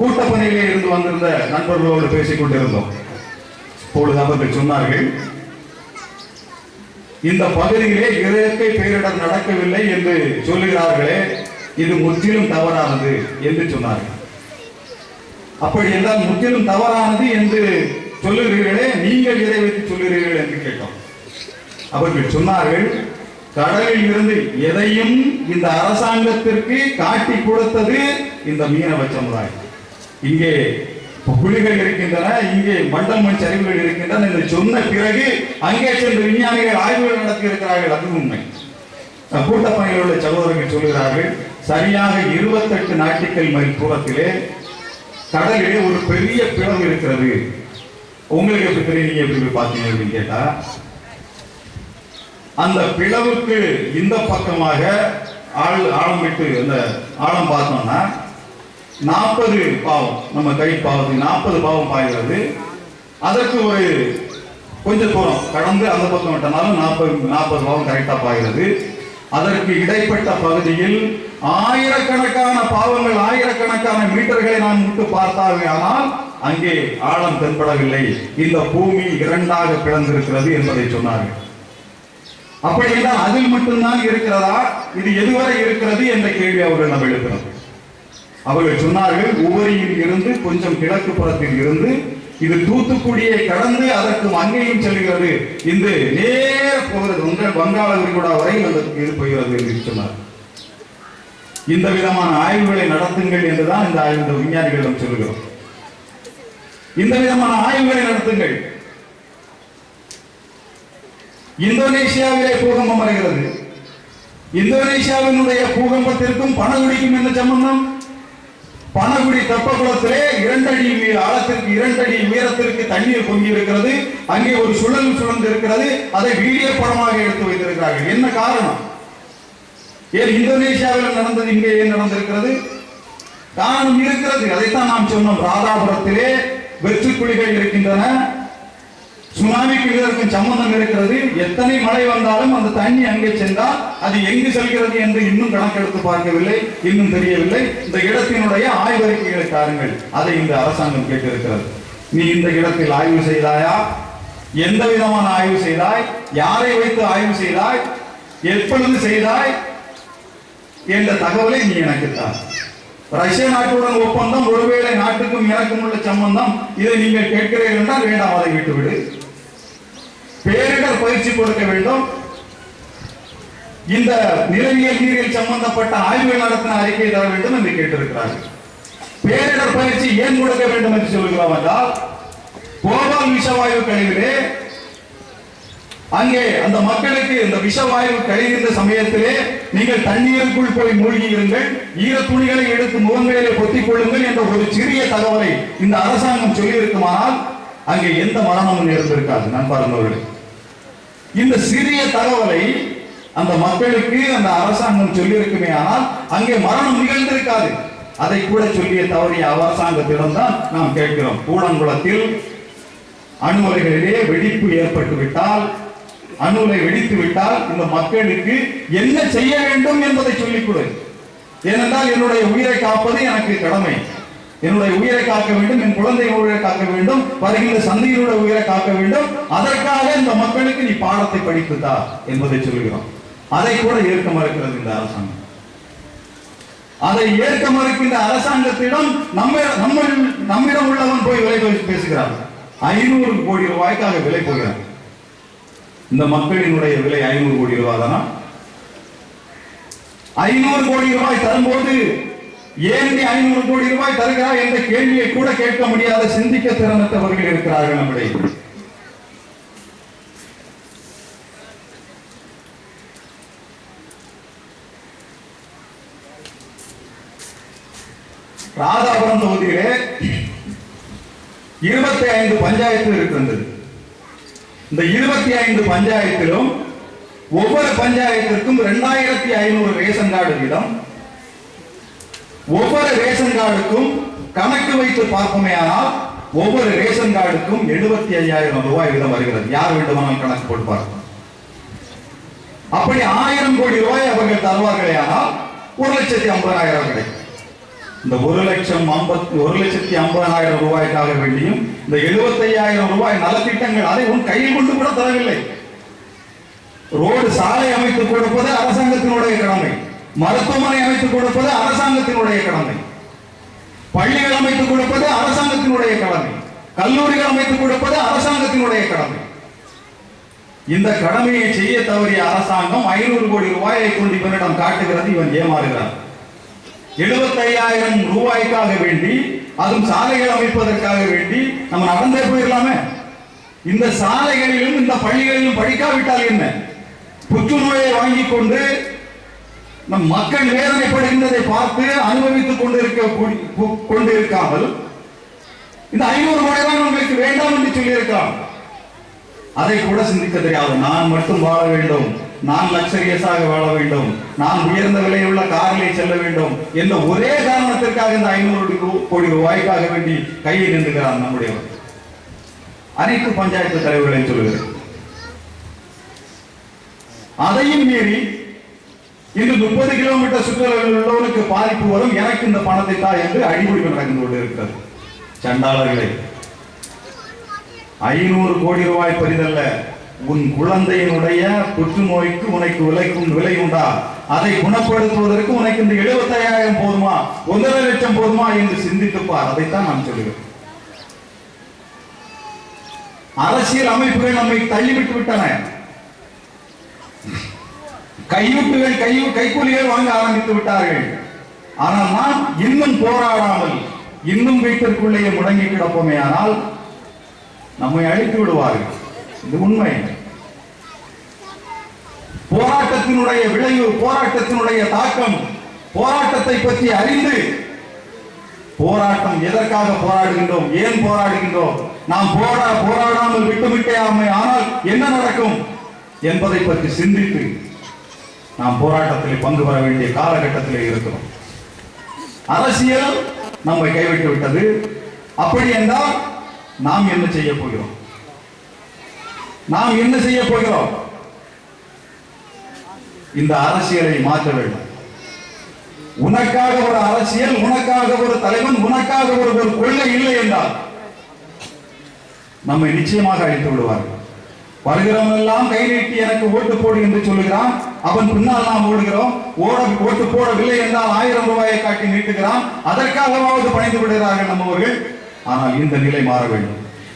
கூட்டப்பணியிலே இருந்து வந்திருந்த நண்பர்களோடு பேசிக் கொண்டிருந்தோம். இப்பொழுது அவர்கள் சொன்னார்கள் இந்த பகுதியிலே இயற்கை பேரிடர் நடக்கவில்லை என்று சொல்லுகிறார்களே இது முற்றிலும் தவறானது என்று சொன்னார்கள். அப்படி என்றால் முற்றிலும் தவறானது என்று சொல்லுகிறீர்களே நீங்கள் இதை வைத்து சொல்லுகிறீர்கள் என்று கேட்டோம். அவர்கள் சொன்னார்கள் கடலில் இருந்து எதையும் இந்த அரசாங்கத்திற்கு காட்டி கொடுத்தது இந்த மீனவ சமுதாயம். இங்கே புலிகள் இருக்கின்றன இங்கே மண்டல் மண் சரிவுகள் இருக்கின்றன என்று சொன்ன பிறகு அங்கே சென்று விஞ்ஞானிகள் ஆய்வுகள் நடத்தி இருக்கிறார்கள் அது உண்மை. கூட்டப்பணியில் உள்ள சகோதரர்கள் சொல்கிறார்கள் சரியாக இருபத்தெட்டு நாட்டுக்கள் மைல் தூரத்திலே கடலிலே ஒரு பெரிய பிளவு இருக்கிறது. உங்களுக்கு எப்படி தெரியும் நீங்க எப்படி பார்த்தீங்க அப்படின்னு கேட்டா அந்த பிளவுக்கு இந்த பக்கமாக ஆழ் ஆழம் விட்டு அந்த ஆழம் பார்த்தோம்னா நாற்பது பாவம். நம்ம கை பாவத்துக்கு நாற்பது பாவம் பாய்கிறது. அதற்கு ஒரு கொஞ்ச தூரம் கடந்து அந்த பக்கம் விட்டனாலும் நாற்பது நாற்பது பாவம் கரெக்டாக பாய்கிறது. அதற்கு இடைப்பட்ட பகுதியில் ஆயிரக்கணக்கான பாவங்கள் ஆயிரக்கணக்கான மீட்டர்களை நான் விட்டு பார்த்தாவே ஆனால் அங்கே ஆழம் தென்படவில்லை. இந்த பூமி இரண்டாக பிளந்திருக்கிறது என்பதை சொன்னார்கள். அப்படி என்றால் அதில் மட்டும்தான் இருக்கிறதா? இது எதுவரை இருக்கிறது என்ற கேள்வி அவர்கள் நம்ம எழுப்பினோம் அவர்கள் சொன்னார்கள் உவரியில் இருந்து கொஞ்சம் கிழக்கு புறத்தில் இருந்து இது தூத்துக்குடியை கடந்து அதற்கு அங்கேயும் செல்கிறது. இந்த நேர போகிறது. உங்கள் வங்காள விரிகுடா வரை அதற்கு இது போகிறது என்று சொன்னார். இந்த விதமான ஆய்வுகளை நடத்துங்கள் என்றுதான் இந்த ஆய்வு இந்த விஞ்ஞானிகளிடம் சொல்கிறோம். இந்த விதமான ஆய்வுகளை நடத்துங்கள். இந்தோனேசியாவிலே பூகம்பம் வருகிறது. இந்தோனேசியாவினுடைய பூகம்பத்திற்கும் பணகுடிக்கும் என்ன சம்பந்தம்? பனகுடி தெப்பகுளத்திலே இரண்டடி மீ- ஆழத்திற்கு இரண்டடி உயரத்திற்கு தண்ணீர் பொங்கி இருக்கிறது அங்கே ஒரு சுழல் சுழந்து இருக்கிறது அதை வீடியோ படமாக எடுத்து வைத்திருக்கிறார்கள். என்ன காரணம்? ஏன் இந்தோனேசியாவில் நடந்தது இங்கே ஏன் நடந்திருக்கிறது? காரணம் இருக்கிறது. அதைத்தான் நாம் சொன்னோம். ராதாபுரத்திலே வெற்றுக்குழிகள் இருக்கின்றன. சுனாமிக்கு இதற்கு சம்பந்தம் இருக்கிறது எத்தனை மழை வந்தாலும் அந்த தண்ணி அங்கே சென்றால் அது எங்கு செல்கிறது என்று இன்னும் கணக்கெடுத்து பார்க்கவில்லை இன்னும் தெரியவில்லை. இந்த இடத்தினுடைய ஆய்வறிக்கைகளை தாருங்கள் அதை இந்த அரசாங்கம் கேட்டிருக்கிறது. நீ இந்த இடத்தில் ஆய்வு செய்தாயா? எந்த விதமான ஆய்வு செய்தாய்? யாரை வைத்து ஆய்வு செய்தாய்? எப்பொழுது செய்தாய்? என்ற தகவலை நீ எனக்கு ரஷ்ய நாட்டுடன் ஒப்பந்தம் ஒருவேளை நாட்டுக்கும் எனக்கும் உள்ள சம்பந்தம் இதை நீங்கள் கேட்கிறீர்கள் என்றால் வேண்டாம் அதை விட்டுவிடு. பேரிடர் பயிற்சி கொடுக்க வேண்டும். இந்த நிலவியல் நீரில் சம்பந்தப்பட்ட ஆய்வுகள் நடத்தின அறிக்கை தர வேண்டும் என்று கேட்டிருக்கிறார்கள். பேரிடர் பயிற்சி ஏன் கொடுக்க வேண்டும் என்று சொல்கிறோம் என்றால் கோபால் விஷவாயு கழிவிலே அங்கே அந்த மக்களுக்கு இந்த விஷவாயு கழிகின்ற சமயத்திலே நீங்கள் தண்ணீருக்குள் போய் மூழ்கி இருங்கள் ஈர துணிகளை எடுத்து முகங்களிலே பொத்திக் கொள்ளுங்கள் என்ற ஒரு சிறிய தகவலை இந்த அரசாங்கம் சொல்லியிருக்குமானால் அங்கே எந்த மரணமும் இருந்திருக்காது நண்பர்களே. இந்த சிறிய தகவலை அந்த மக்களுக்கு அந்த அரசாங்கம் சொல்லியிருக்குமே ஆனால் அங்கே மரணம் நிகழ்ந்திருக்காது. அதை கூட சொல்லிய தவறிய அரசாங்கத்திடம் தான் நாம் கேட்கிறோம். கூடங்குளத்தில் அணுவலைகளிலே வெடிப்பு ஏற்பட்டு விட்டால் அணுலை வெடித்து விட்டால் இந்த மக்களுக்கு என்ன செய்ய வேண்டும் என்பதை சொல்லிக் கொடு. ஏனென்றால் என்னுடைய உயிரை காப்பது எனக்கு கடமை. என்னுடைய உயிரை காக்க வேண்டும் என் குழந்தை உயிரை காக்க வேண்டும் வருகின்ற சந்தையினுடைய உயிரை காக்க வேண்டும். அதற்காக இந்த மக்களுக்கு நீ பாடத்தை படித்துதா என்பதை சொல்கிறோம். அதை கூட ஏற்க மறுக்கிறது இந்த அரசாங்கம். அதை ஏற்க மறுக்கின்ற அரசாங்கத்திடம் நம்ம நம்ம நம்மிடம் உள்ளவன் போய் விலை பேசி- பேசுகிறான். ஐநூறு கோடி ரூபாய்க்காக விலை போகிறான். இந்த மக்களினுடைய விலை ஐநூறு கோடி ரூபாய் தானா ஐநூறு கோடி ரூபாய் தரும்போது ஏன் ஐநூறு கோடி ரூபாய் தருகிறாய் என்ற கேள்வியை கூட கேட்க முடியாத சிந்திக்க திறனற்றவர்கள் இருக்கிறார்கள் நம்முடைய ராதாபுரம் தொகுதியிலே இருபத்தி ஐந்து பஞ்சாயத்து இருக்கின்றது. இந்த இருபத்தி ஐந்து பஞ்சாயத்திலும் ஒவ்வொரு பஞ்சாயத்திற்கும் இரண்டாயிரத்தி ஐநூறு ரேஷன் கார்டு வீதம் ஒவ்வொரு ரேஷன் கார்டுக்கும் கணக்கு வைத்து பார்ப்போமே ஆனால் ஒவ்வொரு ரேஷன் கார்டுக்கும் எழுபத்தி ஐயாயிரம் ரூபாய் விதம் வருகிறது. யார் வேண்டுமானால் கணக்கு போட்டு அப்படி ஆயிரம் கோடி ரூபாய் அவர்கள் தருவார்களே ஆனால் ஒரு லட்சத்தி ஐம்பதாயிரம் கிடைக்கும். இந்த ஒரு லட்சம் ஐம்பத்தி ஒரு லட்சத்தி ஐம்பதாயிரம் ரூபாய்க்காக வேண்டியும் இந்த எழுபத்தையாயிரம் ரூபாய் நலத்திட்டங்கள் அதை உன் கையில் கொண்டு கூட தரவில்லை. ரோடு சாலை அமைத்து கொடுப்பது அரசாங்கத்தினுடைய கடமை. மருத்துவமனை அமைத்துக் கொடுப்பது அரசாங்கத்தினுடைய கடமை. பள்ளிகள் அமைத்துக் கொடுப்பது அரசாங்கத்தினுடைய கடமை. கல்லூரிகள் அமைத்துக் கொடுப்பது அரசாங்கத்தினுடைய கடமை. இந்த கடமையை செய்ய தவறிய அரசாங்கம் ஐநூறு கோடி ரூபாயை கொண்டு இவனிடம் காட்டுகிறது இவன் ஏமாறுகிறான். எழுபத்தையாயிரம் ரூபாய்க்காக வேண்டி அதுவும் சாலைகள் அமைப்பதற்காக வேண்டி நம்ம நடந்தே போயிடலாமே. இந்த சாலைகளிலும் இந்த பள்ளிகளிலும் படிக்காவிட்டால் என்ன? புற்றுநோயை வாங்கிக் கொண்டு நம் மக்கள் வேதனைப்படுகின்றதை பார்த்து அனுபவித்துக் கொண்டிருக்க கொண்டிருக்காமல் இந்த ஐநூறு கோடி தான் உங்களுக்கு வேண்டாம் என்று சொல்லியிருக்கலாம் அதை கூட சிந்திக்க தெரியாது. நான் மட்டும் வாழ வேண்டும். நான் லக்ஸரியஸாக வாழ வேண்டும். நான் உயர்ந்த விலையுள்ள காரிலே செல்ல வேண்டும் என்ற ஒரே காரணத்திற்காக இந்த ஐநூறு கோடி ரூபாய்க்காக வேண்டி கையில் நின்றுகிறார் நம்முடையவர். அனைத்து பஞ்சாயத்து தலைவர்களையும் சொல்லுகிறேன். அதையும் மீறி இன்று முப்பது கிலோமீட்டர் சுற்றுலாவில் உள்ளவனுக்கு பாதிப்பு வரும். எனக்கு இந்த பணத்தை தா என்று அடிமுடிவு நடந்து கொண்டிருக்கிறது சண்டாளர்களே ஐநூறு கோடி ரூபாய் பரிதல்ல. உன் குழந்தையினுடைய புற்றுநோய்க்கு உனக்கு விலைக்கும் விலை உண்டா? அதை குணப்படுத்துவதற்கு உனக்கு இந்த எழுபத்தையாயிரம் போதுமா? ஒன்றரை லட்சம் போதுமா என்று சிந்தித்துப்பார் அதைத்தான் நான் சொல்லுகிறேன். அரசியல் அமைப்புகள் நம்மை தள்ளிவிட்டு விட்டன. கையூட்டுகள் கை கைக்கூலிகள் வாங்க ஆரம்பித்து விட்டார்கள். ஆனால் நாம் இன்னும் போராடாமல் இன்னும் வீட்டிற்குள்ளேயே முடங்கி கிடப்போமே ஆனால் நம்மை அழித்து விடுவார்கள். இது உண்மை. போராட்டத்தினுடைய விளைவு போராட்டத்தினுடைய தாக்கம் போராட்டத்தை பற்றி அறிந்து போராட்டம் எதற்காக போராடுகின்றோம் ஏன் போராடுகின்றோம்? நாம் போரா போராடாமல் விட்டுவிட்டே ஆமை ஆனால் என்ன நடக்கும் என்பதை பற்றி சிந்தித்து நாம் போராட்டத்தில் பங்கு பெற வேண்டிய காலகட்டத்தில் இருக்கிறோம். அரசியல் நம்மை கைவிட்டு விட்டது. அப்படி என்றால் நாம் என்ன செய்ய போகிறோம்? நாம் என்ன செய்ய போகிறோம்? இந்த அரசியலை மாற்ற வேண்டும். உனக்காக ஒரு அரசியல் உனக்காக ஒரு தலைவன் உனக்காக ஒரு ஒரு கொள்கை இல்லை என்றால் நம்மை நிச்சயமாக அழித்து விடுவார்கள். வருகிறவன் எல்லாம் கை நீட்டி எனக்கு ஓட்டு போடு என்று சொல்லுகிறான். அவன் பின்னால் நாம் ஓடுகிறோம். ஓட ஓட்டு போடவில்லை என்றால் ஆயிரம் ரூபாயை காட்டி நீட்டுகிறான். அதற்காகவாவது பணிந்து விடுகிறார்கள் நம்மவர்கள். ஆனால் இந்த நிலை மாற வேண்டும்.